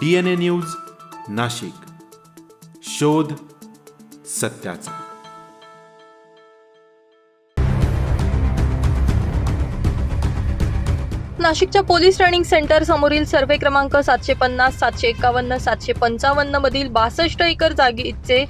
D N A news Nashik. शोध सत्याचा. नाशिकच्या पोलीस ट्रेनिंग सेंटर समोरील सर्वे क्रमांक सातशे पन्नास सातशे एकावन्न सातशे पंचावन्न मधील बासष्ट एकर जागेचे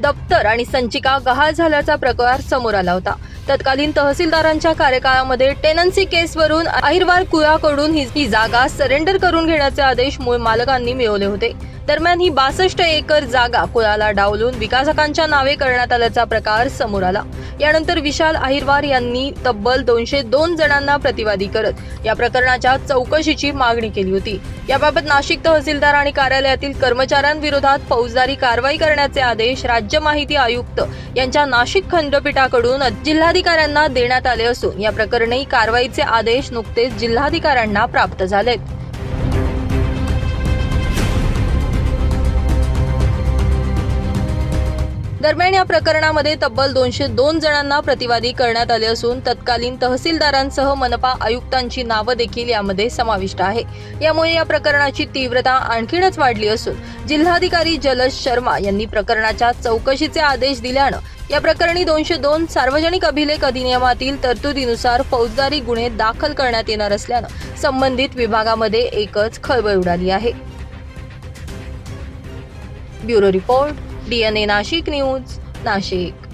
दप्तर आणि संचिका गहाळ झाल्याचा प्रकार समोर आला होता. तत्कालीन तहसीलदारांच्या कार्यकाळामध्ये टेनन्सी केसवरून अहिरवार कुळाकडून ही ही जागा सरेंडर करून घेण्याचे आदेश मूळ मालकांनी मिळवले होते. दरम्यान ही बासष्ट एकर जागा कुळाला डावलून विकासकांच्या नावे करण्यात आल्याचा प्रकार समोर आला. यानंतर विशाल अहिरवार यांनी तब्बल दोनशे दोन जणांना प्रतिवादी करत या प्रकरणाच्या चौकशीची मागणी केली होती. याबाबत नाशिक तहसीलदार आणि कार्यालयातील कर्मचाऱ्यांविरोधात फौजदारी कारवाई करण्याचे आदेश राज्य माहिती आयुक्त यांच्या नाशिक खंडपीठाकडून जिल्हाधिकाऱ्यांना देण्यात आले असून या प्रकरणी कारवाईचे आदेश नुकतेच जिल्हाधिकाऱ्यांना प्राप्त झालेत. दरम्यान या प्रकरणामध्ये तब्बल दोनशे दोन जणांना प्रतिवादी करण्यात आले असून तत्कालीन तहसीलदारांसह मनपा आयुक्तांची नावं देखील यामध्ये समाविष्ट आहे. यामुळे या प्रकरणाची तीव्रता आणखीनच वाढली असून जिल्हाधिकारी जलज शर्मा यांनी प्रकरणाच्या चौकशीचे आदेश दिल्यानं या प्रकरणी दोनशे दोन सार्वजनिक अभिलेख अधिनियमातील तरतुदीनुसार फौजदारी गुन्हे दाखल करण्यात येणार असल्यानं संबंधित विभागामध्ये एकच खळबळ उडाली आहे. Bureau report DNA Nashik news Nashik.